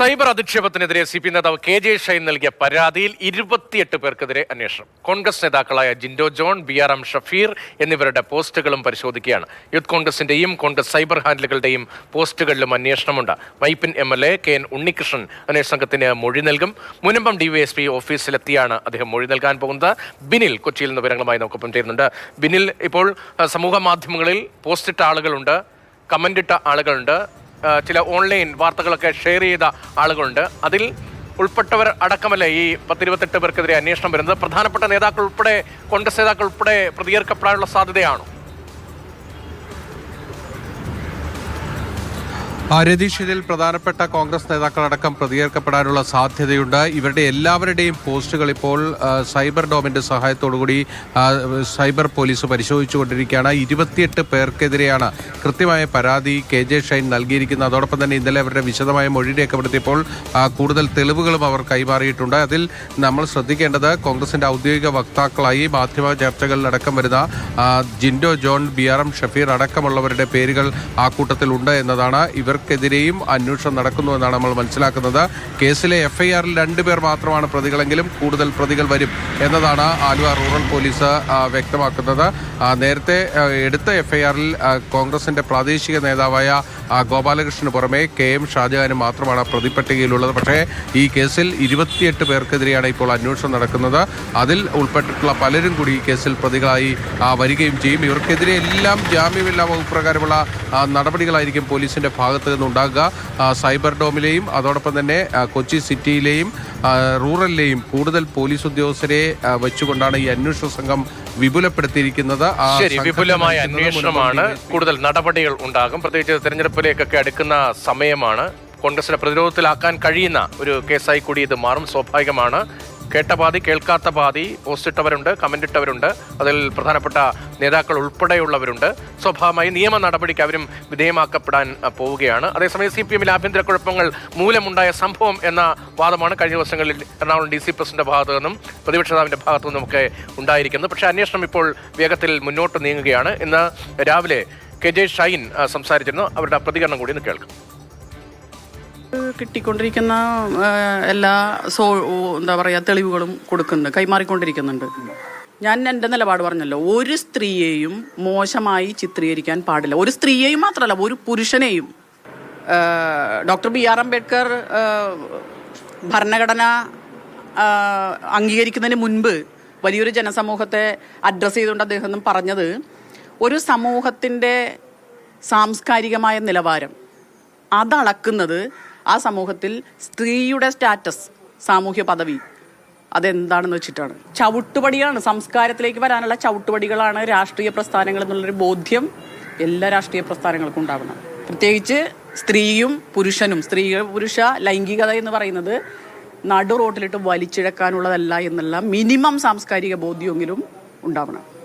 Cyber അധിക്ഷേപത്തിനെതിരെ C P നേതാവ് K J Shine നൽകിയ പരാതിയിൽ ഇരുപത്തിയെട്ട് പേർക്കെതിരെ അന്വേഷണം. കോൺഗ്രസ് നേതാക്കളായ Jinto John B R M Shafeer എന്നിവരുടെ പോസ്റ്റുകളും പരിശോധിക്കുകയാണ്. യൂത്ത് കോൺഗ്രസിന്റെയും കോൺഗ്രസ് സൈബർ ഹാൻഡലുകളുടെയും പോസ്റ്റുകളിലും അന്വേഷണമുണ്ട്. Vypin M L A K N Unnikrishnan അന്വേഷണ സംഘത്തിന് മൊഴി നൽകും. മുനമ്പം ഡിവൈഎസ്പി ഓഫീസിലെത്തിയാണ് അദ്ദേഹം മൊഴി നൽകാൻ പോകുന്നത്. ബിനിൽ കൊച്ചിയിൽ നിന്ന് വിവരങ്ങളുമായി നമുക്കൊപ്പം ചേരുന്നുണ്ട്. ബിനിൽ ഇപ്പോൾ സമൂഹ മാധ്യമങ്ങളിൽ പോസ്റ്റിട്ട ആളുകളുണ്ട് കമന്റിട്ട ആളുകളുണ്ട്. ചില ഓൺലൈൻ വാർത്തകളൊക്കെ ഷെയർ ചെയ്ത ആളുകളുണ്ട്. അതിൽ ഉൾപ്പെട്ടവർ അടക്കമല്ല ഈ പത്തിരുപത്തെട്ട് പേർക്കെതിരെ അന്വേഷണം വരുന്നത്? പ്രധാനപ്പെട്ട നേതാക്കൾ ഉൾപ്പെടെ കോൺഗ്രസ് നേതാക്കൾ ഉൾപ്പെടെ പ്രതികരിക്കപ്പെടാനുള്ള സാധ്യതയാണോ? രതീഷ് പ്രധാനപ്പെട്ട കോൺഗ്രസ് നേതാക്കളടക്കം പ്രതികരിക്കപ്പെടാനുള്ള സാധ്യതയുണ്ട്. ഇവരുടെ എല്ലാവരുടെയും പോസ്റ്റുകൾ ഇപ്പോൾ സൈബർ ഡോമിന്റെ സഹായത്തോടുകൂടി സൈബർ പോലീസ് പരിശോധിച്ചുകൊണ്ടിരിക്കുകയാണ്. ഇരുപത്തിയെട്ട് പേർക്കെതിരെയാണ് കൃത്യമായ പരാതി കെ ജെ ഷൈൻ നൽകിയിരിക്കുന്നത്. അതോടൊപ്പം തന്നെ ഇന്നലെ അവരുടെ വിശദമായ മൊഴി രേഖപ്പെടുത്തിയപ്പോൾ കൂടുതൽ തെളിവുകളും അവർ കൈമാറിയിട്ടുണ്ട്. അതിൽ നമ്മൾ ശ്രദ്ധിക്കേണ്ടത് കോൺഗ്രസിന്റെ ഔദ്യോഗിക വക്താക്കളായി മാധ്യമ ചർച്ചകളിലടക്കം വരുന്ന Jinto John B R M Shafeer അടക്കമുള്ളവരുടെ പേരുകൾ ആ കൂട്ടത്തിലുണ്ട് എന്നതാണ് ഇവർക്കെതിരെയും അന്വേഷണം നടക്കുന്നു എന്നാണ് നമ്മൾ മനസ്സിലാക്കുന്നത്. കേസിലെ എഫ്ഐആറിൽ രണ്ടുപേർ മാത്രമാണ് പ്രതികളെങ്കിലും കൂടുതൽ പ്രതികൾ വരും എന്നതാണ് ആലുവ റൂറൽ പോലീസ് വ്യക്തമാക്കുന്നത്. നേരത്തെ എടുത്ത എഫ്ഐആറിൽ കോൺഗ്രസിന്റെ പ്രാദേശിക നേതാവായ ഗോപാലകൃഷ്ണന് പുറമെ കെ എം ഷാജഹാനും മാത്രമാണ് പ്രതിപ്പട്ടികയിലുള്ളത് പക്ഷേ ഈ കേസിൽ ഇരുപത്തിയെട്ട് പേർക്കെതിരെയാണ് ഇപ്പോൾ അന്വേഷണം നടക്കുന്നത്. അതിൽ ഉൾപ്പെട്ടിട്ടുള്ള പലരും കൂടി ഈ കേസിൽ പ്രതികളായി വരികയും ചെയ്യും. ഇവർക്കെതിരെ എല്ലാം ജാമ്യമില്ലാ വകുപ്പ് പ്രകാരമുള്ള നടപടികളായിരിക്കും പോലീസിന്റെ ഭാഗത്ത് നിന്നുണ്ടാകുക. ആ, സൈബർ ഡോമിലെയും അതോടൊപ്പം തന്നെ കൊച്ചി സിറ്റിയിലെയും റൂറലിലെയും കൂടുതൽ പോലീസ് ഉദ്യോഗസ്ഥരെ വെച്ചുകൊണ്ടാണ് ഈ അന്വേഷണ സംഘം വിപുലപ്പെടുത്തിയിരിക്കുന്നത്. ശരി വിപുലമായ അന്വേഷണമാണ്. കൂടുതൽ നടപടികൾ ഉണ്ടാകും. പ്രത്യേകിച്ച് തെരഞ്ഞെടുപ്പിലേക്കൊക്കെ അടുക്കുന്ന സമയമാണ്. കോൺഗ്രസിനെ പ്രതിരോധത്തിലാക്കാൻ കഴിയുന്ന ഒരു കേസായി കൂടി ഇത് മാറും. സ്വാഭാവികമാണ്. കേട്ട പാതി കേൾക്കാത്ത പാതി ഓസ്റ്റിട്ടവരുണ്ട് കമന്റ് ഇട്ടവരുണ്ട് അതിൽ പ്രധാനപ്പെട്ട നേതാക്കൾ ഉൾപ്പെടെയുള്ളവരുണ്ട്. സ്വാഭാവികമായി നിയമ നടപടിക്ക് അവരും വിധേയമാക്കപ്പെടാൻ പോവുകയാണ്. അതേസമയം സി പി എമ്മിൽ ആഭ്യന്തര കുഴപ്പങ്ങൾ മൂലമുണ്ടായ സംഭവം എന്ന വാദമാണ് കഴിഞ്ഞ ദിവസങ്ങളിൽ എറണാകുളം ഡി സി പ്രസിഡന്റ് ഭാഗത്തു നിന്നും പ്രതിപക്ഷ നേതാവിന്റെ ഭാഗത്തു നിന്നും ഒക്കെ ഉണ്ടായിരിക്കുന്നത്. പക്ഷേ അന്വേഷണം ഇപ്പോൾ വേഗത്തിൽ മുന്നോട്ട് നീങ്ങുകയാണ്. ഇന്ന് രാവിലെ കെ ജെ ഷൈൻ സംസാരിച്ചിരുന്നു. അവരുടെ പ്രതികരണം കൂടി ഒന്ന് കേൾക്കാം. കിട്ടിക്കൊണ്ടിരിക്കുന്ന എല്ലാ സോ എന്താ പറയുക തെളിവുകളും കൊടുക്കുന്നുണ്ട് കൈമാറിക്കൊണ്ടിരിക്കുന്നുണ്ട്. ഞാൻ എന്റെ നിലപാട് പറഞ്ഞല്ലോ ഒരു സ്ത്രീയെയും മോശമായി ചിത്രീകരിക്കാൻ പാടില്ല. ഒരു സ്ത്രീയെയും മാത്രമല്ല ഒരു പുരുഷനെയും. ഡോക്ടർ ബി ആർ അംബേദ്കർ ഭരണഘടന അംഗീകരിക്കുന്നതിന് മുൻപ് വലിയൊരു ജനസമൂഹത്തെ അഡ്രസ്സ് ചെയ്തുകൊണ്ട് അദ്ദേഹം പറഞ്ഞത് ഒരു സമൂഹത്തിന്റെ സാംസ്കാരികമായ നിലവാരം അതളക്കുന്നത് ആ സമൂഹത്തിൽ സ്ത്രീയുടെ സ്റ്റാറ്റസ് സാമൂഹ്യ പദവി അതെന്താണെന്ന് വെച്ചിട്ടാണ്? ചവിട്ടുപടിയാണ് സംസ്കാരത്തിലേക്ക് വരാനുള്ള ചവിട്ടുപടികളാണ് രാഷ്ട്രീയ പ്രസ്ഥാനങ്ങൾ എന്നുള്ളൊരു ബോധ്യം എല്ലാ രാഷ്ട്രീയ പ്രസ്ഥാനങ്ങൾക്കും ഉണ്ടാവണം. പ്രത്യേകിച്ച് സ്ത്രീയും പുരുഷനും സ്ത്രീ പുരുഷ ലൈംഗികത എന്ന് പറയുന്നത് നടു റോട്ടിലിട്ട് വലിച്ചിഴക്കാനുള്ളതല്ല എന്നുള്ള മിനിമം സാംസ്കാരിക ബോധ്യമെങ്കിലും ഉണ്ടാവണം.